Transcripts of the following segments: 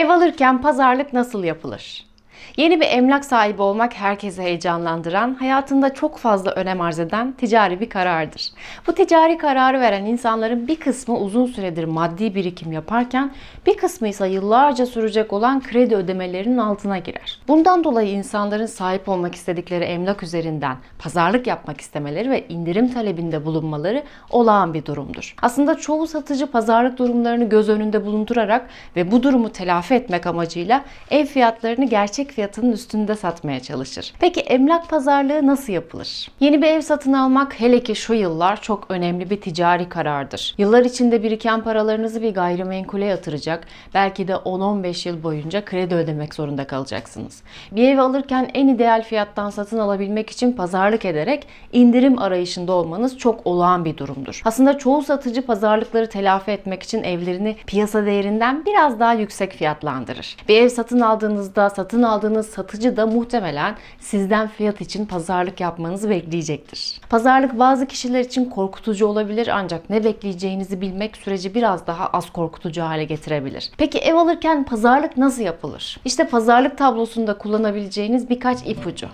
Ev alırken pazarlık nasıl yapılır? Yeni bir emlak sahibi olmak herkesi heyecanlandıran, hayatında çok fazla önem arz eden ticari bir karardır. Bu ticari kararı veren insanların bir kısmı uzun süredir maddi birikim yaparken bir kısmı ise yıllarca sürecek olan kredi ödemelerinin altına girer. Bundan dolayı insanların sahip olmak istedikleri emlak üzerinden pazarlık yapmak istemeleri ve indirim talebinde bulunmaları olağan bir durumdur. Aslında çoğu satıcı pazarlık durumlarını göz önünde bulundurarak ve bu durumu telafi etmek amacıyla ev fiyatlarını gerçek fiyatının üstünde satmaya çalışır. Peki emlak pazarlığı nasıl yapılır? Yeni bir ev satın almak hele ki şu yıllar çok önemli bir ticari karardır. Yıllar içinde biriken paralarınızı bir gayrimenkule yatıracak, belki de 10-15 yıl boyunca kredi ödemek zorunda kalacaksınız. Bir ev alırken en ideal fiyattan satın alabilmek için pazarlık ederek indirim arayışında olmanız çok olağan bir durumdur. Aslında çoğu satıcı pazarlıkları telafi etmek için evlerini piyasa değerinden biraz daha yüksek fiyatlandırır. Bir ev satın aldığınızda satın aldığınız satıcı da muhtemelen sizden fiyat için pazarlık yapmanızı bekleyecektir. Pazarlık bazı kişiler için korkutucu olabilir ancak ne bekleyeceğinizi bilmek süreci biraz daha az korkutucu hale getirebilir. Peki ev alırken pazarlık nasıl yapılır? İşte pazarlık tablosunda kullanabileceğiniz birkaç ipucu.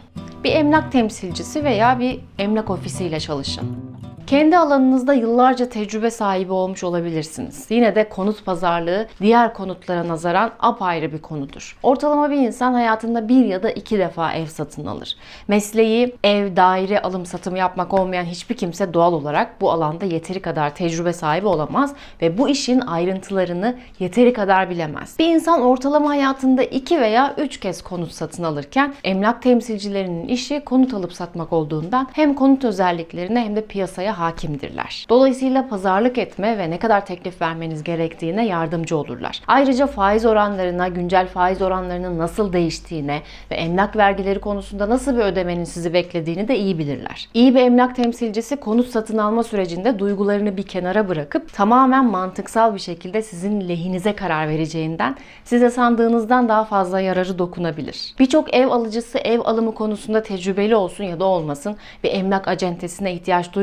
Bir emlak temsilcisi veya bir emlak ofisiyle çalışın. Kendi alanınızda yıllarca tecrübe sahibi olmuş olabilirsiniz. Yine de konut pazarlığı diğer konutlara nazaran apayrı bir konudur. Ortalama bir insan hayatında bir ya da iki defa ev satın alır. Mesleği ev, daire alım satımı yapmak olmayan hiçbir kimse doğal olarak bu alanda yeteri kadar tecrübe sahibi olamaz ve bu işin ayrıntılarını yeteri kadar bilemez. Bir insan ortalama hayatında iki veya üç kez konut satın alırken emlak temsilcilerinin işi konut alıp satmak olduğundan hem konut özelliklerine hem de piyasaya hakimdirler. Dolayısıyla pazarlık etme ve ne kadar teklif vermeniz gerektiğine yardımcı olurlar. Ayrıca faiz oranlarına, güncel faiz oranlarının nasıl değiştiğine ve emlak vergileri konusunda nasıl bir ödemenin sizi beklediğini de iyi bilirler. İyi bir emlak temsilcisi konut satın alma sürecinde duygularını bir kenara bırakıp tamamen mantıksal bir şekilde sizin lehinize karar vereceğinden size sandığınızdan daha fazla yararı dokunabilir. Birçok ev alıcısı ev alımı konusunda tecrübeli olsun ya da olmasın bir emlak acentesine ihtiyaç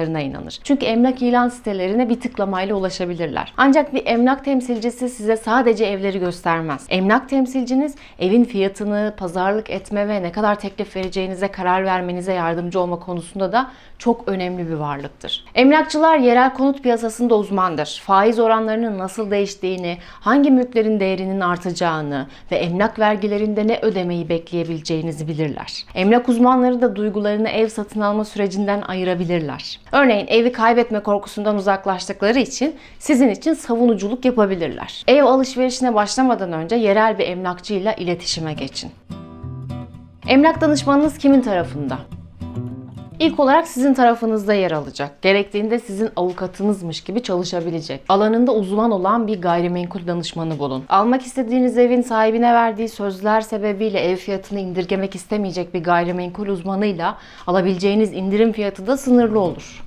duymadıklarına inanır. Çünkü emlak ilan sitelerine bir tıklamayla ulaşabilirler. Ancak bir emlak temsilcisi size sadece evleri göstermez. Emlak temsilciniz evin fiyatını, pazarlık etme ve ne kadar teklif vereceğinize karar vermenize yardımcı olma konusunda da çok önemli bir varlıktır. Emlakçılar yerel konut piyasasında uzmandır. Faiz oranlarının nasıl değiştiğini, hangi mülklerin değerinin artacağını ve emlak vergilerinde ne ödemeyi bekleyebileceğinizi bilirler. Emlak uzmanları da duygularını ev satın alma sürecinden ayırabilirler. Örneğin evi kaybetme korkusundan uzaklaştıkları için sizin için savunuculuk yapabilirler. Ev alışverişine başlamadan önce yerel bir emlakçıyla iletişime geçin. Emlak danışmanınız kimin tarafında? İlk olarak sizin tarafınızda yer alacak. Gerektiğinde sizin avukatınızmış gibi çalışabilecek. Alanında uzman olan bir gayrimenkul danışmanı bulun. Almak istediğiniz evin sahibine verdiği sözler sebebiyle ev fiyatını indirgemek istemeyecek bir gayrimenkul uzmanıyla alabileceğiniz indirim fiyatı da sınırlı olur.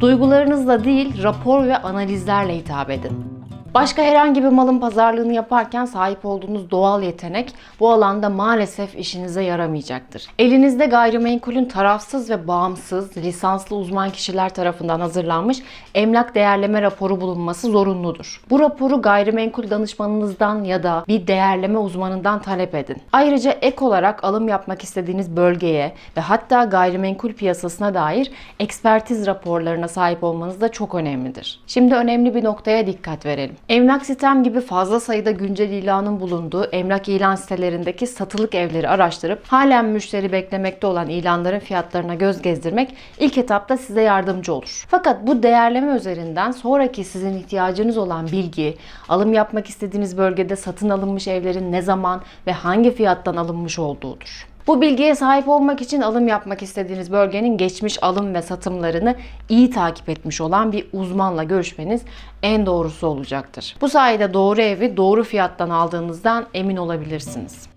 Duygularınızla değil, rapor ve analizlerle hitap edin. Başka herhangi bir malın pazarlığını yaparken sahip olduğunuz doğal yetenek bu alanda maalesef işinize yaramayacaktır. Elinizde gayrimenkulün tarafsız ve bağımsız, lisanslı uzman kişiler tarafından hazırlanmış emlak değerleme raporu bulunması zorunludur. Bu raporu gayrimenkul danışmanınızdan ya da bir değerleme uzmanından talep edin. Ayrıca ek olarak alım yapmak istediğiniz bölgeye ve hatta gayrimenkul piyasasına dair ekspertiz raporlarına sahip olmanız da çok önemlidir. Şimdi önemli bir noktaya dikkat verelim. Emlak sitem gibi fazla sayıda güncel ilanın bulunduğu emlak ilan sitelerindeki satılık evleri araştırıp halen müşteri beklemekte olan ilanların fiyatlarına göz gezdirmek ilk etapta size yardımcı olur. Fakat bu değerleme üzerinden sonraki sizin ihtiyacınız olan bilgi, alım yapmak istediğiniz bölgede satın alınmış evlerin ne zaman ve hangi fiyattan alınmış olduğudur. Bu bilgiye sahip olmak için alım yapmak istediğiniz bölgenin geçmiş alım ve satımlarını iyi takip etmiş olan bir uzmanla görüşmeniz en doğrusu olacaktır. Bu sayede doğru evi doğru fiyattan aldığınızdan emin olabilirsiniz.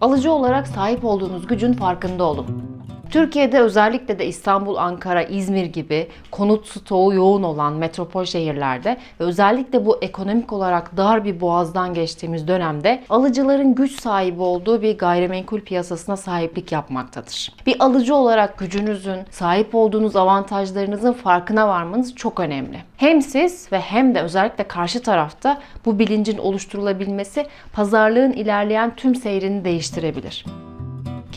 Alıcı olarak sahip olduğunuz gücün farkında olun. Türkiye'de özellikle de İstanbul, Ankara, İzmir gibi konut stoğu yoğun olan metropol şehirlerde ve özellikle bu ekonomik olarak dar bir boğazdan geçtiğimiz dönemde alıcıların güç sahibi olduğu bir gayrimenkul piyasasına sahiplik yapmaktadır. Bir alıcı olarak gücünüzün, sahip olduğunuz avantajlarınızın farkına varmanız çok önemli. Hem siz ve hem de özellikle karşı tarafta bu bilincin oluşturulabilmesi pazarlığın ilerleyen tüm seyrini değiştirebilir.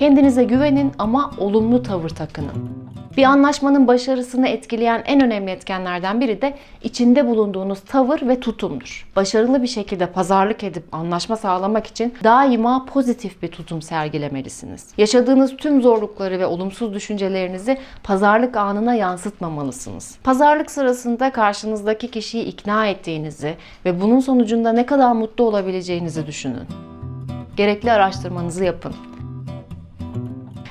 Kendinize güvenin ama olumlu tavır takının. Bir anlaşmanın başarısını etkileyen en önemli etkenlerden biri de içinde bulunduğunuz tavır ve tutumdur. Başarılı bir şekilde pazarlık edip anlaşma sağlamak için daima pozitif bir tutum sergilemelisiniz. Yaşadığınız tüm zorlukları ve olumsuz düşüncelerinizi pazarlık anına yansıtmamalısınız. Pazarlık sırasında karşınızdaki kişiyi ikna ettiğinizi ve bunun sonucunda ne kadar mutlu olabileceğinizi düşünün. Gerekli araştırmanızı yapın.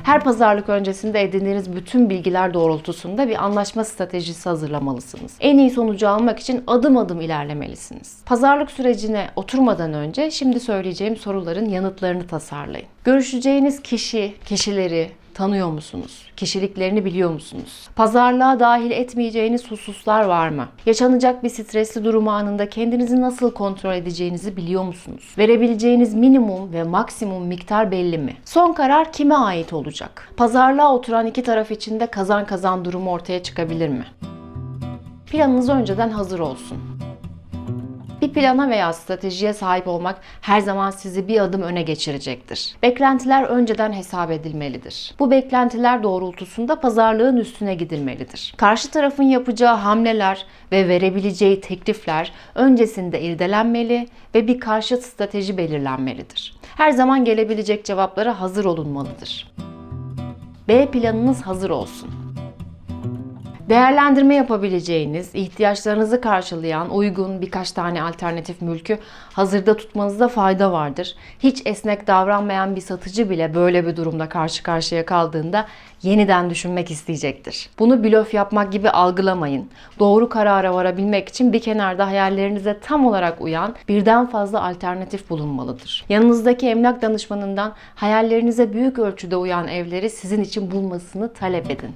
Her pazarlık öncesinde edindiğiniz bütün bilgiler doğrultusunda bir anlaşma stratejisi hazırlamalısınız. En iyi sonucu almak için adım adım ilerlemelisiniz. Pazarlık sürecine oturmadan önce şimdi söyleyeceğim soruların yanıtlarını tasarlayın. Görüşeceğiniz kişi, kişileri, tanıyor musunuz? Kişiliklerini biliyor musunuz? Pazarlığa dahil etmeyeceğiniz hususlar var mı? Yaşanacak bir stresli durum anında kendinizi nasıl kontrol edeceğinizi biliyor musunuz? Verebileceğiniz minimum ve maksimum miktar belli mi? Son karar kime ait olacak? Pazarlığa oturan iki taraf için de kazan kazan durumu ortaya çıkabilir mi? Planınız önceden hazır olsun. Bir plana veya stratejiye sahip olmak her zaman sizi bir adım öne geçirecektir. Beklentiler önceden hesap edilmelidir. Bu beklentiler doğrultusunda pazarlığın üstüne gidilmelidir. Karşı tarafın yapacağı hamleler ve verebileceği teklifler öncesinde irdelenmeli ve bir karşı strateji belirlenmelidir. Her zaman gelebilecek cevaplara hazır olunmalıdır. B planınız hazır olsun. Değerlendirme yapabileceğiniz, ihtiyaçlarınızı karşılayan uygun birkaç tane alternatif mülkü hazırda tutmanızda fayda vardır. Hiç esnek davranmayan bir satıcı bile böyle bir durumda karşı karşıya kaldığında yeniden düşünmek isteyecektir. Bunu blöf yapmak gibi algılamayın. Doğru karara varabilmek için bir kenarda hayallerinize tam olarak uyan birden fazla alternatif bulunmalıdır. Yanınızdaki emlak danışmanından hayallerinize büyük ölçüde uyan evleri sizin için bulmasını talep edin.